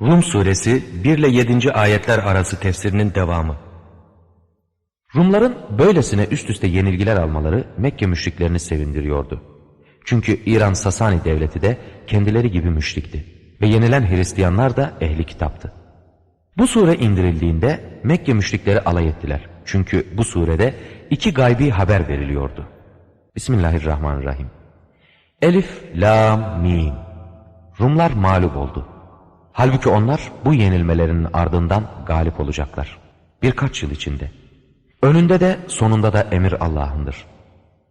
Rum suresi 1 ile 7. ayetler arası tefsirinin devamı. Rumların böylesine üst üste yenilgiler almaları Mekke müşriklerini sevindiriyordu. Çünkü İran Sasani devleti de kendileri gibi müşrikti ve yenilen Hristiyanlar da ehli kitaptı. Bu sure indirildiğinde Mekke müşrikleri alay ettiler. Çünkü bu surede iki gaybi haber veriliyordu. Bismillahirrahmanirrahim. Elif, Lam, Mim. Rumlar mağlup oldu. Halbuki onlar bu yenilmelerinin ardından galip olacaklar. Birkaç yıl içinde. Önünde de sonunda da emir Allah'ındır.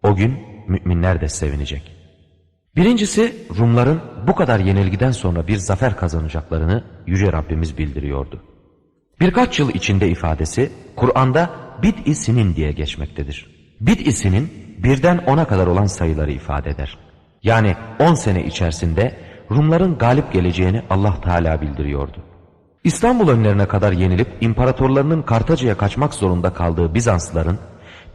O gün müminler de sevinecek. Birincisi Rumların bu kadar yenilgiden sonra bir zafer kazanacaklarını Yüce Rabbimiz bildiriyordu. Birkaç yıl içinde ifadesi Kur'an'da bid-i sinin diye geçmektedir. Bid-i sinin birden ona kadar olan sayıları ifade eder. Yani 10 sene içerisinde Rumların galip geleceğini Allah Teala bildiriyordu. İstanbul önlerine kadar yenilip imparatorlarının Kartaca'ya kaçmak zorunda kaldığı Bizanslıların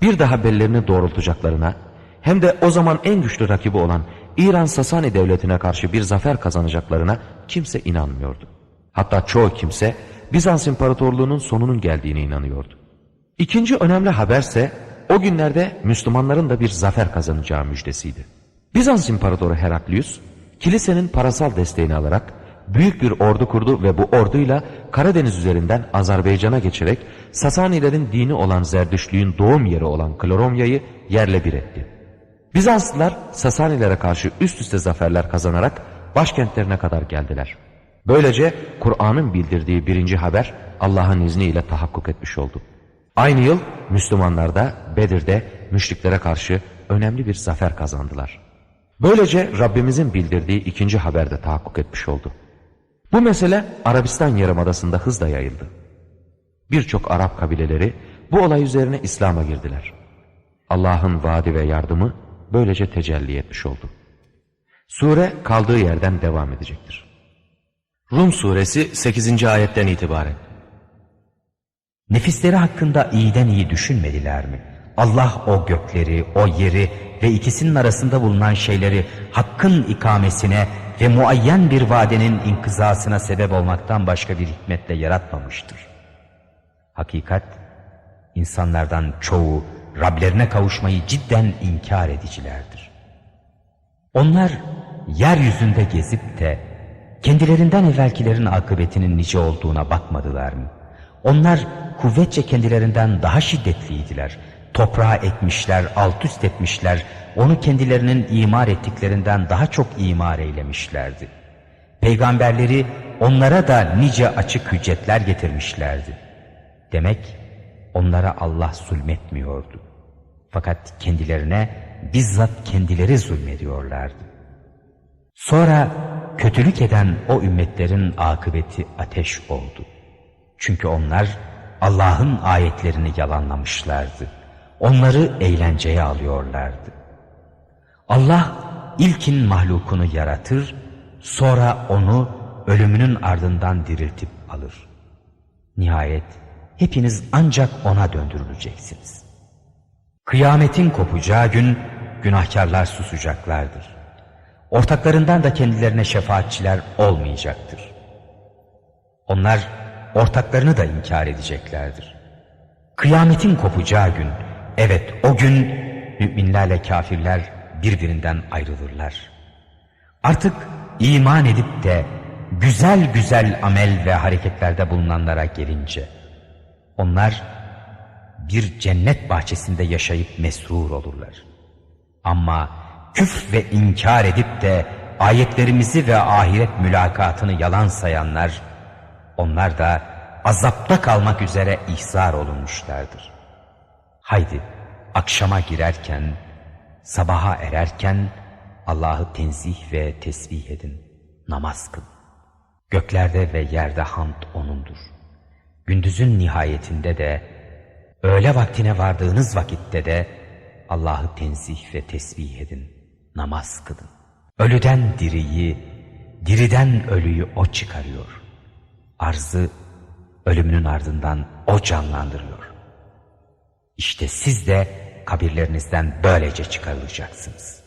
bir daha bellerini doğrultacaklarına hem de o zaman en güçlü rakibi olan İran Sasani devletine karşı bir zafer kazanacaklarına kimse inanmıyordu. Hatta çoğu kimse Bizans İmparatorluğu'nun sonunun geldiğine inanıyordu. İkinci önemli haberse o günlerde Müslümanların da bir zafer kazanacağı müjdesiydi. Bizans İmparatoru Heraklius, kilisenin parasal desteğini alarak büyük bir ordu kurdu ve bu orduyla Karadeniz üzerinden Azerbaycan'a geçerek Sasanilerin dini olan Zerdüştlüğün doğum yeri olan Kloromya'yı yerle bir etti. Bizanslılar Sasanilere karşı üst üste zaferler kazanarak başkentlerine kadar geldiler. Böylece Kur'an'ın bildirdiği birinci haber Allah'ın izniyle tahakkuk etmiş oldu. Aynı yıl Müslümanlar da Bedir'de müşriklere karşı önemli bir zafer kazandılar. Böylece Rabbimizin bildirdiği ikinci haber de tahakkuk etmiş oldu. Bu mesele Arabistan Yarımadası'nda hızla yayıldı. Birçok Arap kabileleri bu olay üzerine İslam'a girdiler. Allah'ın vaadi ve yardımı böylece tecelli etmiş oldu. Sure kaldığı yerden devam edecektir. Rum suresi 8. ayetten itibaren. Nefisleri hakkında iyiden iyi düşünmediler mi? Allah o gökleri, o yeri ve ikisinin arasında bulunan şeyleri hakkın ikamesine ve muayyen bir vadenin inkızasına sebep olmaktan başka bir hikmetle yaratmamıştır. Hakikat, insanlardan çoğu Rablerine kavuşmayı cidden inkar edicilerdir. Onlar yeryüzünde gezip de kendilerinden evvelkilerin akıbetinin nice olduğuna bakmadılar mı? Onlar kuvvetçe kendilerinden daha şiddetliydiler. Toprağa ekmişler, alt üst etmişler, onu kendilerinin imar ettiklerinden daha çok imar eylemişlerdi. Peygamberleri onlara da nice açık hüccetler getirmişlerdi. Demek onlara Allah zulmetmiyordu. Fakat kendilerine bizzat kendileri zulmediyorlardı. Sonra kötülük eden o ümmetlerin akıbeti ateş oldu. Çünkü onlar Allah'ın ayetlerini yalanlamışlardı. Onları eğlenceye alıyorlardı. Allah ilkin mahlukunu yaratır, sonra onu ölümünün ardından diriltip alır. Nihayet hepiniz ancak ona döndürüleceksiniz. Kıyametin kopacağı gün günahkarlar susacaklardır. Ortaklarından da kendilerine şefaatçiler olmayacaktır. Onlar ortaklarını da inkar edeceklerdir. Kıyametin kopacağı gün, evet o gün müminlerle kafirler birbirinden ayrılırlar. Artık iman edip de güzel güzel amel ve hareketlerde bulunanlara gelince, onlar bir cennet bahçesinde yaşayıp mesrur olurlar. Ama küf ve inkar edip de ayetlerimizi ve ahiret mülakatını yalan sayanlar, onlar da azapta kalmak üzere ihzar olunmuşlardır. Haydi akşama girerken, sabaha ererken Allah'ı tenzih ve tesbih edin, namaz kıl. Göklerde ve yerde hamd O'nundur. Gündüzün nihayetinde de, öğle vaktine vardığınız vakitte de Allah'ı tenzih ve tesbih edin, namaz kılın. Ölüden diriyi, diriden ölüyü O çıkarıyor. Arzı ölümünün ardından O canlandırıyor. İşte siz de kabirlerinizden böylece çıkarılacaksınız.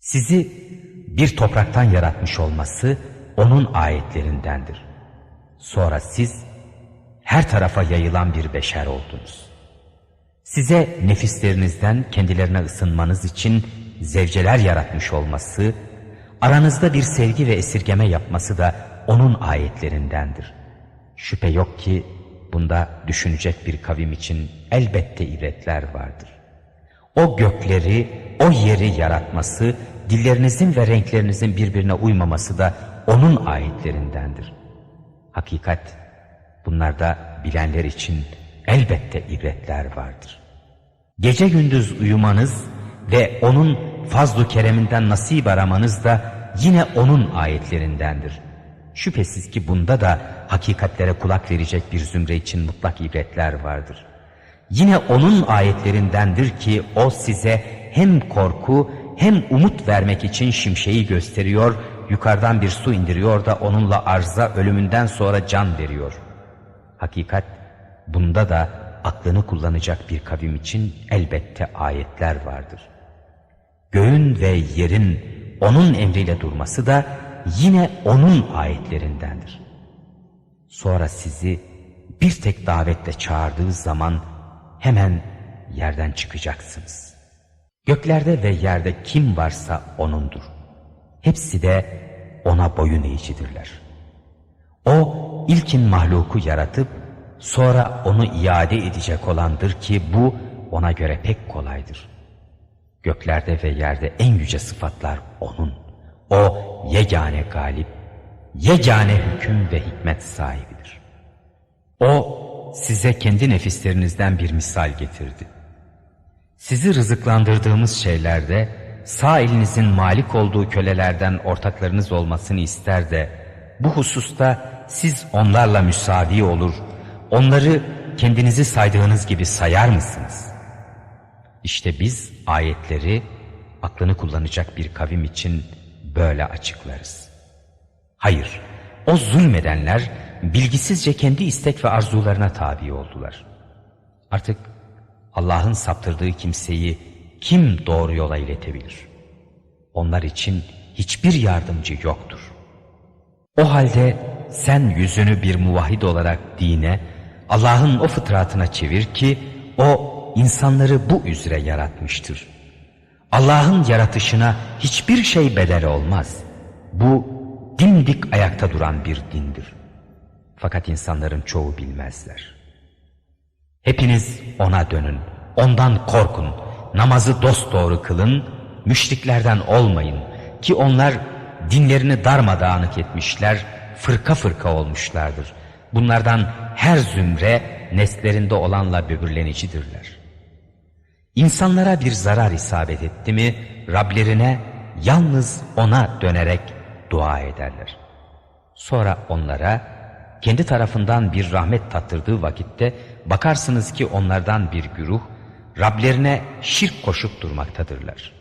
Sizi bir topraktan yaratmış olması O'nun ayetlerindendir. Sonra siz her tarafa yayılan bir beşer oldunuz. Size nefislerinizden kendilerine ısınmanız için zevceler yaratmış olması, aranızda bir sevgi ve esirgeme yapması da onun ayetlerindendir. Şüphe yok ki bunda düşünecek bir kavim için elbette ibretler vardır. O gökleri, o yeri yaratması, dillerinizin ve renklerinizin birbirine uymaması da onun ayetlerindendir. Hakikat, bunlarda bilenler için elbette ibretler vardır. Gece gündüz uyumanız ve onun fazlu kereminden nasip aramanız da yine onun ayetlerindendir. Şüphesiz ki bunda da hakikatlere kulak verecek bir zümre için mutlak ibretler vardır. Yine onun ayetlerindendir ki o size hem korku hem umut vermek için şimşeği gösteriyor, yukarıdan bir su indiriyor da onunla arza ölümünden sonra can veriyor. Hakikat bunda da aklını kullanacak bir kavim için elbette ayetler vardır. Göğün ve yerin onun emriyle durması da yine onun ayetlerindendir. Sonra sizi bir tek davetle çağırdığı zaman hemen yerden çıkacaksınız. Göklerde ve yerde kim varsa O'nundur. Hepsi de O'na boyun eğicidirler. O ilkin mahluku yaratıp sonra onu iade edecek olandır ki bu ona göre pek kolaydır. Göklerde ve yerde en yüce sıfatlar O'nun. O yegane galip, yegane hüküm ve hikmet sahibidir. O size kendi nefislerinizden bir misal getirdi. Sizi rızıklandırdığımız şeylerde sağ elinizin malik olduğu kölelerden ortaklarınız olmasını ister de bu hususta siz onlarla müsavi olur, onları kendinizi saydığınız gibi sayar mısınız? İşte biz ayetleri aklını kullanacak bir kavim için böyle açıklarız. Hayır, o zulmedenler bilgisizce kendi istek ve arzularına tabi oldular. Artık Allah'ın saptırdığı kimseyi kim doğru yola iletebilir? Onlar için hiçbir yardımcı yoktur. O halde sen yüzünü bir muvahhid olarak dine, Allah'ın o fıtratına çevir ki o insanları bu üzere yaratmıştır. Allah'ın yaratışına hiçbir şey bedel olmaz. Bu dimdik ayakta duran bir dindir. Fakat insanların çoğu bilmezler. Hepiniz ona dönün, ondan korkun, namazı dosdoğru kılın, müşriklerden olmayın ki onlar dinlerini darmadağınık etmişler, fırka fırka olmuşlardır. Bunlardan her zümre neslerinde olanla böbürlenicidirler. İnsanlara bir zarar isabet etti mi, Rablerine yalnız ona dönerek dua ederler. Sonra onlara kendi tarafından bir rahmet tattırdığı vakitte bakarsınız ki onlardan bir güruh Rablerine şirk koşup durmaktadırlar.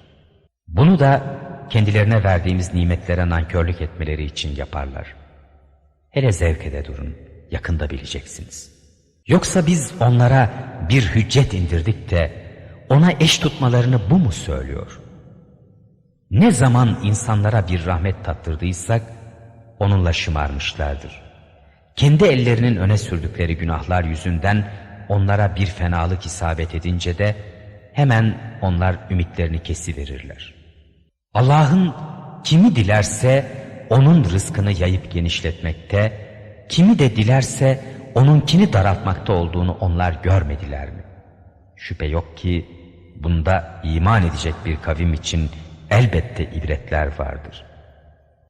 Bunu da kendilerine verdiğimiz nimetlere nankörlük etmeleri için yaparlar. Hele zevkede durun, yakında bileceksiniz. Yoksa biz onlara bir hüccet indirdik de ona eş tutmalarını bu mu söylüyor? Ne zaman insanlara bir rahmet tattırdıysak onunla şımarmışlardır. Kendi ellerinin öne sürdükleri günahlar yüzünden onlara bir fenalık isabet edince de hemen onlar ümitlerini kesiverirler. Allah'ın kimi dilerse onun rızkını yayıp genişletmekte, kimi de dilerse onunkini daraltmakta olduğunu onlar görmediler mi? Şüphe yok ki bunda iman edecek bir kavim için elbette ibretler vardır.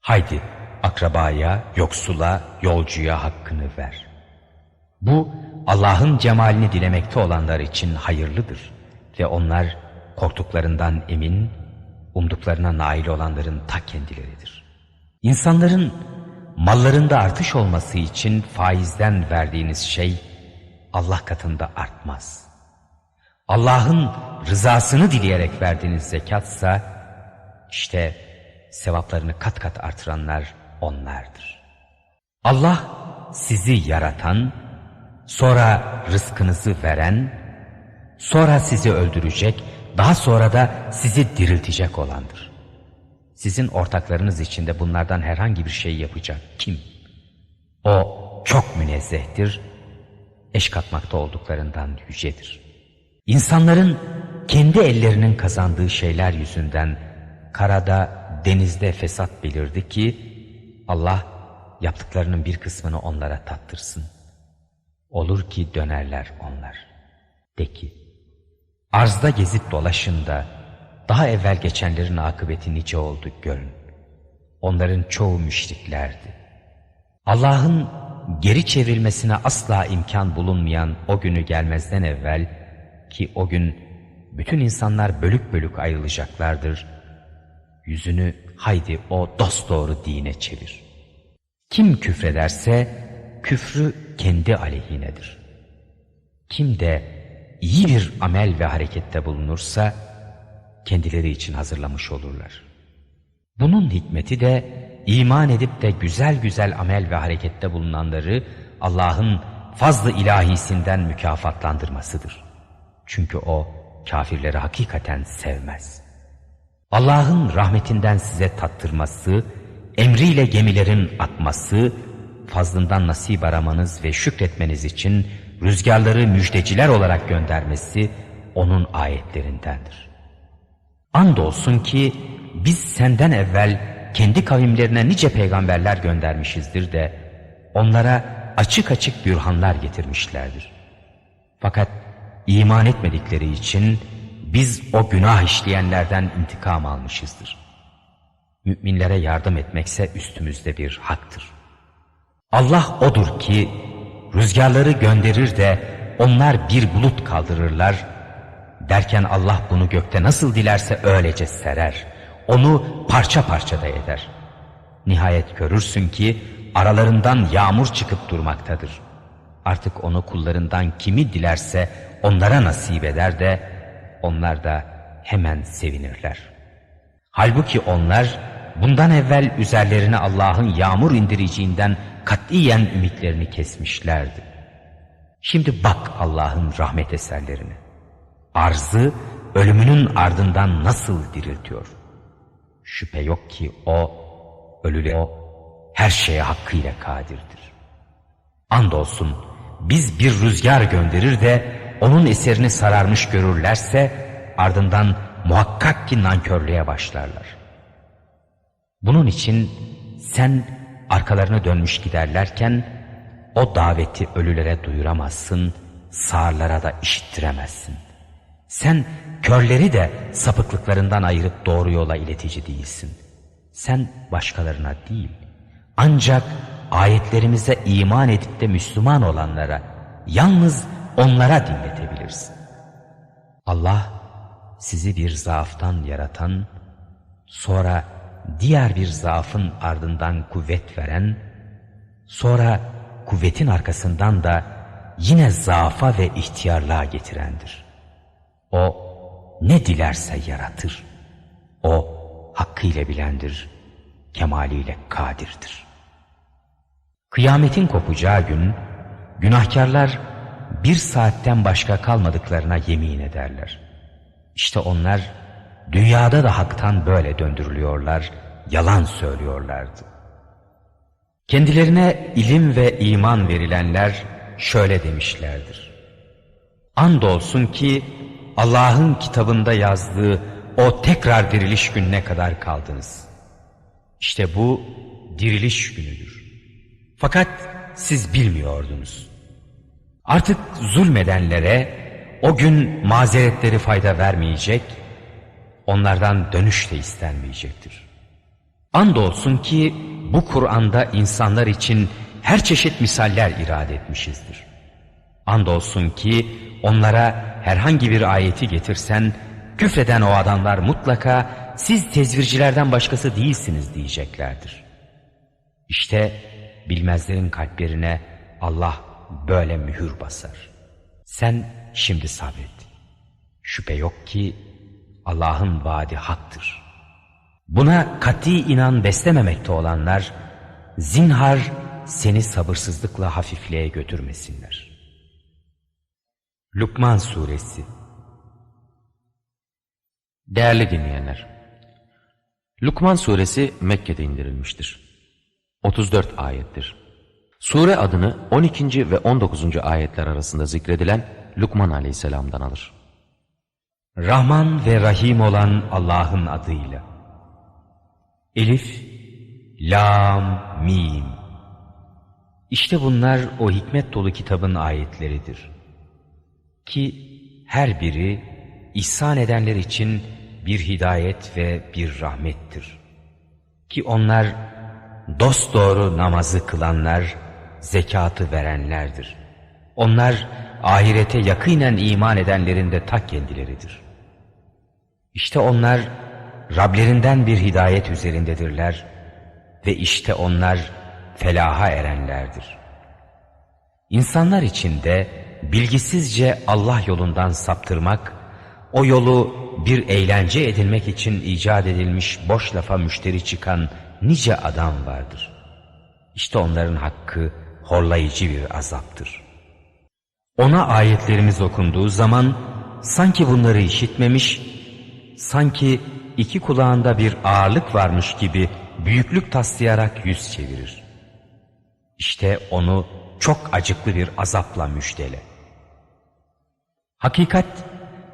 Haydi akrabaya, yoksula, yolcuya hakkını ver. Bu Allah'ın cemalini dilemekte olanlar için hayırlıdır ve onlar korktuklarından emin, umduklarına nail olanların ta kendileridir. İnsanların mallarında artış olması için faizden verdiğiniz şey Allah katında artmaz. Allah'ın rızasını dileyerek verdiğiniz zekatsa işte sevaplarını kat kat artıranlar onlardır. Allah sizi yaratan, sonra rızkınızı veren, sonra sizi öldürecek, daha sonra da sizi diriltecek olandır. Sizin ortaklarınız içinde bunlardan herhangi bir şey yapacak kim? O çok münezzehtir, eş katmakta olduklarından yücedir. İnsanların kendi ellerinin kazandığı şeyler yüzünden karada, denizde fesat belirdi ki Allah yaptıklarının bir kısmını onlara tattırsın. Olur ki dönerler onlar. De ki, arzda gezip dolaşın da daha evvel geçenlerin akıbeti nice oldu görün. Onların çoğu müşriklerdi. Allah'ın geri çevrilmesine asla imkan bulunmayan o günü gelmezden evvel ki o gün bütün insanlar bölük bölük ayrılacaklardır. Yüzünü haydi o dosdoğru dine çevir. Kim küfrederse küfrü kendi aleyhinedir. Kim de iyi bir amel ve harekette bulunursa kendileri için hazırlamış olurlar. Bunun hikmeti de iman edip de güzel güzel amel ve harekette bulunanları Allah'ın fazlı ilahisinden mükafatlandırmasıdır. Çünkü o kafirleri hakikaten sevmez. Allah'ın rahmetinden size tattırması, emriyle gemilerin akması, fazlından nasip aramanız ve şükretmeniz için rüzgarları müjdeciler olarak göndermesi onun ayetlerindendir. Andolsun ki biz senden evvel kendi kavimlerine nice peygamberler göndermişizdir de onlara açık açık bürhanlar getirmişlerdir. Fakat iman etmedikleri için biz o günah işleyenlerden intikam almışızdır. Müminlere yardım etmekse üstümüzde bir haktır. Allah odur ki rüzgarları gönderir de onlar bir bulut kaldırırlar. Derken Allah bunu gökte nasıl dilerse öylece serer. Onu parça parça da eder. Nihayet görürsün ki aralarından yağmur çıkıp durmaktadır. Artık onu kullarından kimi dilerse onlara nasip eder de onlar da hemen sevinirler. Halbuki onlar bundan evvel üzerlerine Allah'ın yağmur indireceğinden katiyen ümitlerini kesmişlerdi. Şimdi bak Allah'ın rahmet eserlerine. Arzı ölümünün ardından nasıl diriltiyor? Şüphe yok ki o, ölüle o, her şeye hakkıyla kadirdir. Andolsun biz bir rüzgar gönderir de onun eserini sararmış görürlerse ardından muhakkak ki nankörlüğe başlarlar. Bunun için sen arkalarına dönmüş giderlerken o daveti ölülere duyuramazsın, sağırlara da işittiremezsin. Sen körleri de sapıklıklarından ayırıp doğru yola iletici değilsin. Sen başkalarına değil, ancak ayetlerimize iman edip de Müslüman olanlara, yalnız onlara dinletebilirsin. Allah sizi bir zaaftan yaratan, sonra diğer bir zaafın ardından kuvvet veren, sonra kuvvetin arkasından da yine zaafa ve ihtiyarlığa getirendir. O ne dilerse yaratır. O hakkıyla bilendir, kemaliyle kadirdir. Kıyametin kopacağı gün, günahkarlar bir saatten başka kalmadıklarına yemin ederler. İşte onlar dünyada da haktan böyle döndürülüyorlar, yalan söylüyorlardı. Kendilerine ilim ve iman verilenler şöyle demişlerdir. Andolsun ki Allah'ın kitabında yazdığı o tekrar diriliş gününe kadar kaldınız. İşte bu diriliş günüdür. Fakat siz bilmiyordunuz. Artık zulmedenlere o gün mazeretleri fayda vermeyecek, onlardan dönüş de istenmeyecektir. Andolsun ki bu Kur'an'da insanlar için her çeşit misaller irade etmişizdir. Andolsun ki onlara herhangi bir ayeti getirsen, küfreden o adamlar mutlaka siz tezvircilerden başkası değilsiniz diyeceklerdir. İşte bilmezlerin kalplerine Allah böyle mühür basar. Sen şimdi sabret. Şüphe yok ki Allah'ın vaadi haktır. Buna kati inan beslememekte olanlar zinhar seni sabırsızlıkla hafifliğe götürmesinler. Lukman Suresi Değerli dinleyenler, Lukman suresi Mekke'de indirilmiştir. 34 ayettir. Sure adını 12. ve 19. ayetler arasında zikredilen Lukman aleyhisselamdan alır. Rahman ve Rahim olan Allah'ın adıyla. Elif, Lam, Mim. İşte bunlar o hikmet dolu kitabın ayetleridir. Ki her biri ihsan edenler için bir hidayet ve bir rahmettir. Ki onlar dosdoğru namazı kılanlar, zekatı verenlerdir. Onlar ahirete yakinen iman edenlerin de ta kendileridir. İşte onlar Rablerinden bir hidayet üzerindedirler ve işte onlar felaha erenlerdir. İnsanlar içinde bilgisizce Allah yolundan saptırmak, o yolu bir eğlence edilmek için icat edilmiş boş lafa müşteri çıkan nice adam vardır. İşte onların hakkı horlayıcı bir azaptır. Ona ayetlerimiz okunduğu zaman sanki bunları işitmemiş, sanki iki kulağında bir ağırlık varmış gibi büyüklük taslayarak yüz çevirir. İşte onu çok acıklı bir azapla müjdele. Hakikat,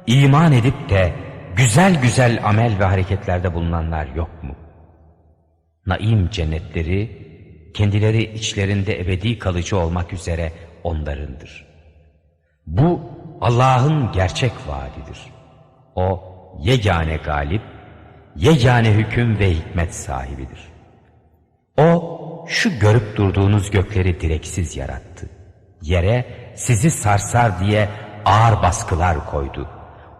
iman edip de güzel güzel amel ve hareketlerde bulunanlar yok mu? Naim cennetleri, kendileri içlerinde ebedi kalıcı olmak üzere onlarındır. Bu Allah'ın gerçek vaadidir. O yegane galip, yegane hüküm ve hikmet sahibidir. O şu görüp durduğunuz gökleri direksiz yarattı. Yere sizi sarsar diye ağır baskılar koydu.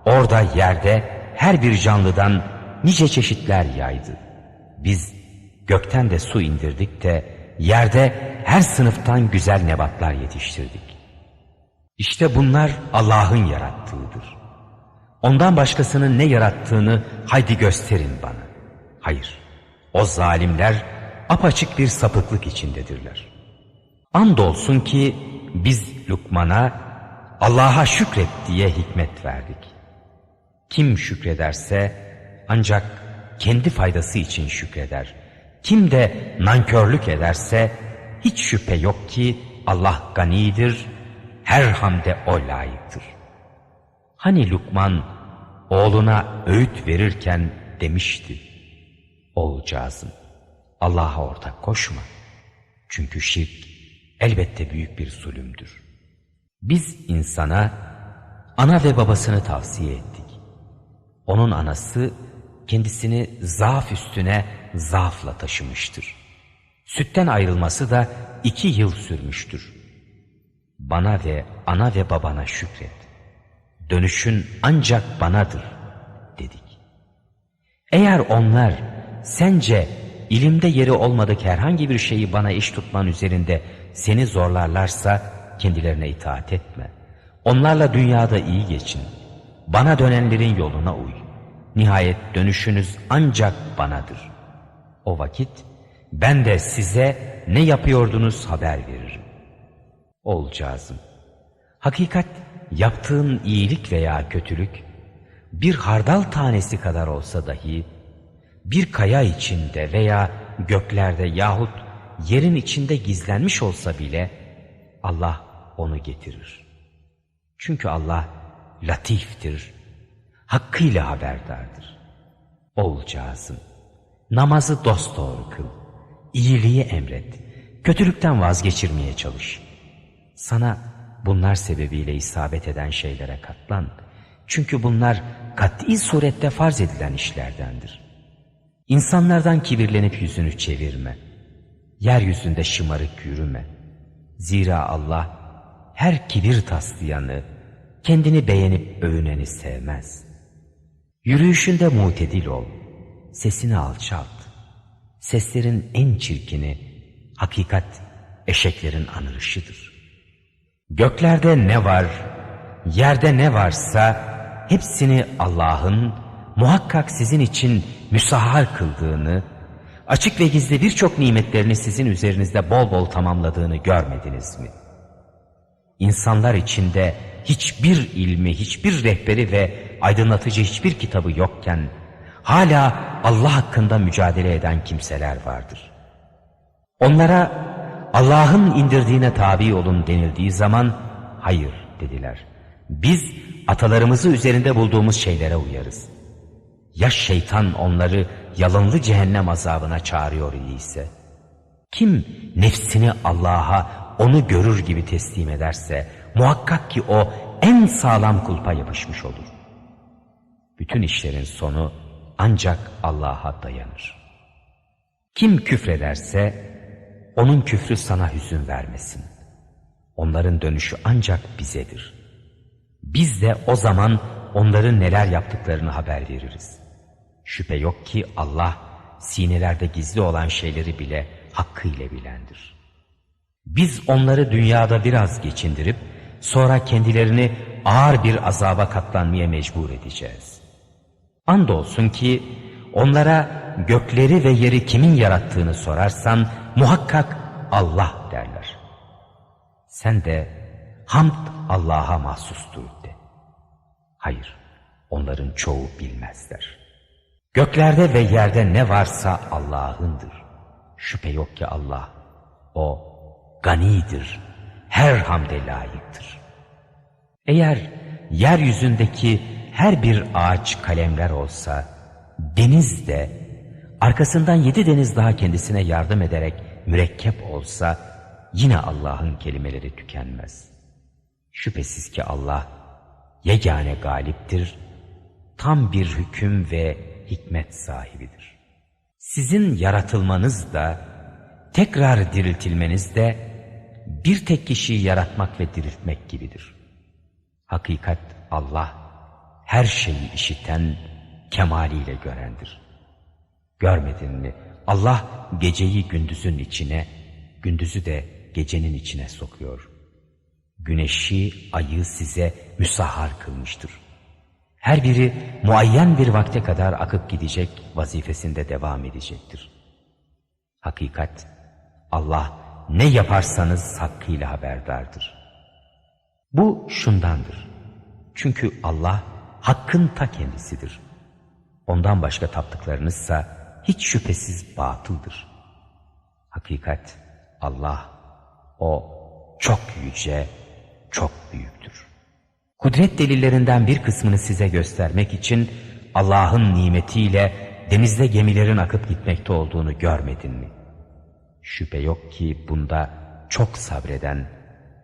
Orada yerde her bir canlıdan nice çeşitler yaydı. Biz gökten de su indirdik de yerde her sınıftan güzel nebatlar yetiştirdik. İşte bunlar Allah'ın yarattığıdır. Ondan başkasının ne yarattığını haydi gösterin bana. Hayır, o zalimler apaçık bir sapıklık içindedirler. Andolsun ki biz Lukman'a Allah'a şükret diye hikmet verdik. Kim şükrederse ancak kendi faydası için şükreder. Kim de nankörlük ederse hiç şüphe yok ki Allah ganidir, her hamde o layıktır. Hani Lukman oğluna öğüt verirken demişti. Oğulcağızım Allah'a ortak koşma. Çünkü şirk elbette büyük bir zulümdür. Biz insana ana ve babasını tavsiye ettik. Onun anası kendisini zaaf üstüne zaafla taşımıştır. Sütten ayrılması da iki yıl sürmüştür. Bana ve ana ve babana şükret. Dönüşün ancak banadır dedik. Eğer onlar sence ilimde yeri olmadık herhangi bir şeyi bana iş tutman üzerinde seni zorlarlarsa kendilerine itaat etme. Onlarla dünyada iyi geçin. Bana dönenlerin yoluna uy. Nihayet dönüşünüz ancak banadır. O vakit ben de size ne yapıyordunuz haber veririm. Olcağızım. Hakikat yaptığın iyilik veya kötülük bir hardal tanesi kadar olsa dahi bir kaya içinde veya göklerde yahut yerin içinde gizlenmiş olsa bile Allah onu getirir. Çünkü Allah latiftir, hakkıyla haberdardır. Oğulcağızım, namazı dosdoğru kıl, iyiliği emret, kötülükten vazgeçirmeye çalış. Sana bunlar sebebiyle isabet eden şeylere katlan. Çünkü bunlar kat'i surette farz edilen işlerdendir. İnsanlardan kibirlenip yüzünü çevirme. Yeryüzünde şımarık yürüme. Zira Allah her kibir taslayanı, kendini beğenip övüneni sevmez. Yürüyüşünde mutedil ol, sesini alçalt. Seslerin en çirkini, hakikat eşeklerin anırışıdır. Göklerde ne var, yerde ne varsa hepsini Allah'ın muhakkak sizin için müsahhar kıldığını, açık ve gizli birçok nimetlerini sizin üzerinizde bol bol tamamladığını görmediniz mi? İnsanlar içinde hiçbir ilmi, hiçbir rehberi ve aydınlatıcı hiçbir kitabı yokken hala Allah hakkında mücadele eden kimseler vardır. Onlara Allah'ın indirdiğine tabi olun denildiği zaman hayır dediler. Biz atalarımızı üzerinde bulduğumuz şeylere uyarız. Ya şeytan onları yalınlı cehennem azabına çağırıyor ise? Kim nefsini Allah'a onu görür gibi teslim ederse muhakkak ki o en sağlam kulpa yapışmış olur. Bütün işlerin sonu ancak Allah'a dayanır. Kim küfrederse onun küfrü sana hüzün vermesin. Onların dönüşü ancak bizedir. Biz de o zaman onların neler yaptıklarını haber veririz. Şüphe yok ki Allah sinelerde gizli olan şeyleri bile hakkıyla bilendir. Biz onları dünyada biraz geçindirip sonra kendilerini ağır bir azaba katlanmaya mecbur edeceğiz. Andolsun ki onlara gökleri ve yeri kimin yarattığını sorarsan muhakkak Allah derler. Sen de hamd Allah'a mahsustur de. Hayır, onların çoğu bilmezler. Göklerde ve yerde ne varsa Allah'ındır. Şüphe yok ki Allah, O ganidir, her hamde layıktır. Eğer yeryüzündeki her bir ağaç kalemler olsa, deniz de arkasından yedi deniz daha kendisine yardım ederek mürekkep olsa, yine Allah'ın kelimeleri tükenmez. Şüphesiz ki Allah yegane galiptir, tam bir hüküm ve hikmet sahibidir. Sizin yaratılmanız da, tekrar diriltilmeniz de bir tek kişiyi yaratmak ve diriltmek gibidir. Hakikat Allah her şeyi işiten, kemaliyle görendir. Görmedin mi? Allah geceyi gündüzün içine, gündüzü de gecenin içine sokuyor. Güneşi, ayı size müsahhar kılmıştır. Her biri muayyen bir vakte kadar akıp gidecek, vazifesinde devam edecektir. Hakikat, Allah ne yaparsanız hakkıyla haberdardır. Bu şundandır. Çünkü Allah hakkın ta kendisidir. Ondan başka taptıklarınızsa hiç şüphesiz batıldır. Hakikat Allah, O çok yüce, çok büyüktür. Kudret delillerinden bir kısmını size göstermek için Allah'ın nimetiyle denizde gemilerin akıp gitmekte olduğunu görmedin mi? Şüphe yok ki bunda çok sabreden,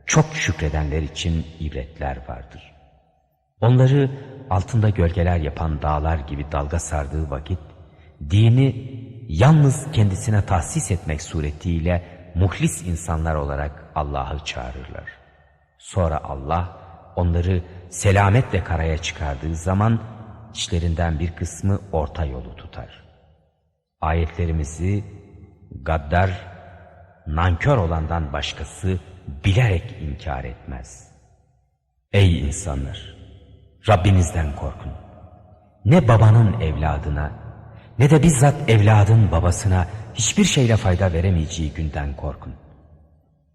çok şükredenler için ibretler vardır. Onları altında gölgeler yapan dağlar gibi dalga sardığı vakit, dini yalnız kendisine tahsis etmek suretiyle muhlis insanlar olarak Allah'ı çağırırlar. Sonra Allah onları selametle karaya çıkardığı zaman içlerinden bir kısmı orta yolu tutar. Ayetlerimizi gaddar, nankör olandan başkası bilerek inkar etmez. Ey insanlar! Rabbinizden korkun. Ne babanın evladına, ne de bizzat evladın babasına hiçbir şeyle fayda veremeyeceği günden korkun.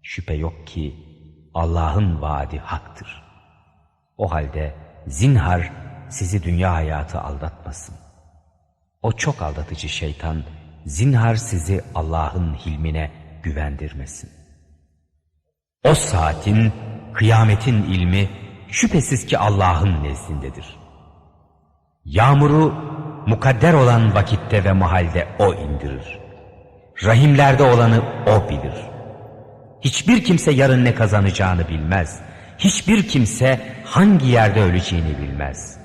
Şüphe yok ki Allah'ın vaadi haktır. O halde zinhar sizi dünya hayatı aldatmasın. O çok aldatıcı şeytan zinhar sizi Allah'ın hilmine güvendirmesin. O saatin, kıyametin ilmi şüphesiz ki Allah'ın nezdindedir. Yağmuru mukadder olan vakitte ve mahalde O indirir. Rahimlerde olanı O bilir. Hiçbir kimse yarın ne kazanacağını bilmez. Hiçbir kimse hangi yerde öleceğini bilmez.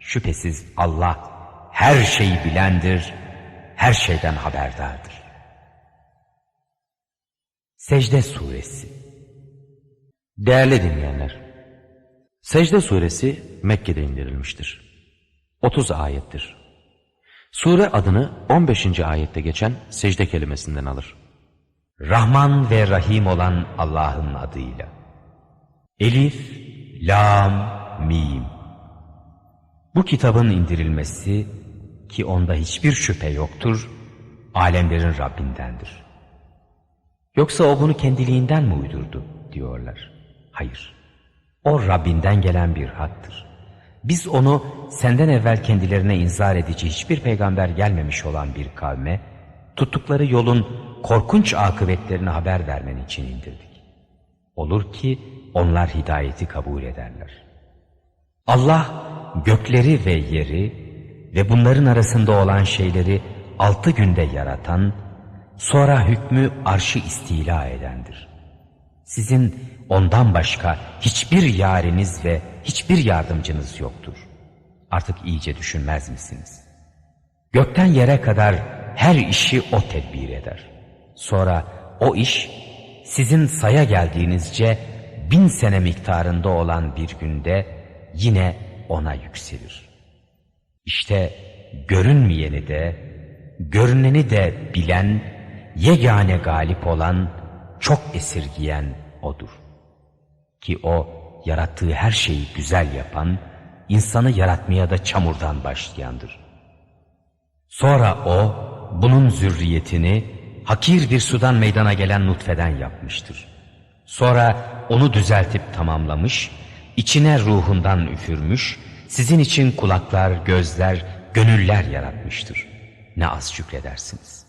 Şüphesiz Allah her şeyi bilendir, her şeyden haberdardır. Secde Suresi Değerli dinleyenler, Secde suresi Mekke'de indirilmiştir. 30 ayettir. Sure adını 15. ayette geçen secde kelimesinden alır. Rahman ve Rahim olan Allah'ın adıyla. Elif, Lam, Mim. Bu kitabın indirilmesi ki onda hiçbir şüphe yoktur, alemlerin Rabbindendir. Yoksa o bunu kendiliğinden mi uydurdu diyorlar. Hayır. O Rabbinden gelen bir haktır. Biz onu senden evvel kendilerine inzar edici hiçbir peygamber gelmemiş olan bir kavme, tuttukları yolun korkunç akıbetlerini haber vermen için indirdik. Olur ki onlar hidayeti kabul ederler. Allah gökleri ve yeri ve bunların arasında olan şeyleri altı günde yaratan, sonra hükmü arşı istila edendir. Sizin ondan başka hiçbir yariniz ve hiçbir yardımcınız yoktur. Artık iyice düşünmez misiniz? Gökten yere kadar her işi o tedbir eder. Sonra o iş sizin saya geldiğinizce bin sene miktarında olan bir günde yine ona yükselir. İşte görünmeyeni de, görüneni de bilen, yegane galip olan, çok esirgiyen O'dur. Ki O, yarattığı her şeyi güzel yapan, insanı yaratmaya da çamurdan başlayandır. Sonra O, bunun zürriyetini, hakir bir sudan meydana gelen nutfeden yapmıştır. Sonra onu düzeltip tamamlamış, içine ruhundan üfürmüş, sizin için kulaklar, gözler, gönüller yaratmıştır. Ne az şükredersiniz.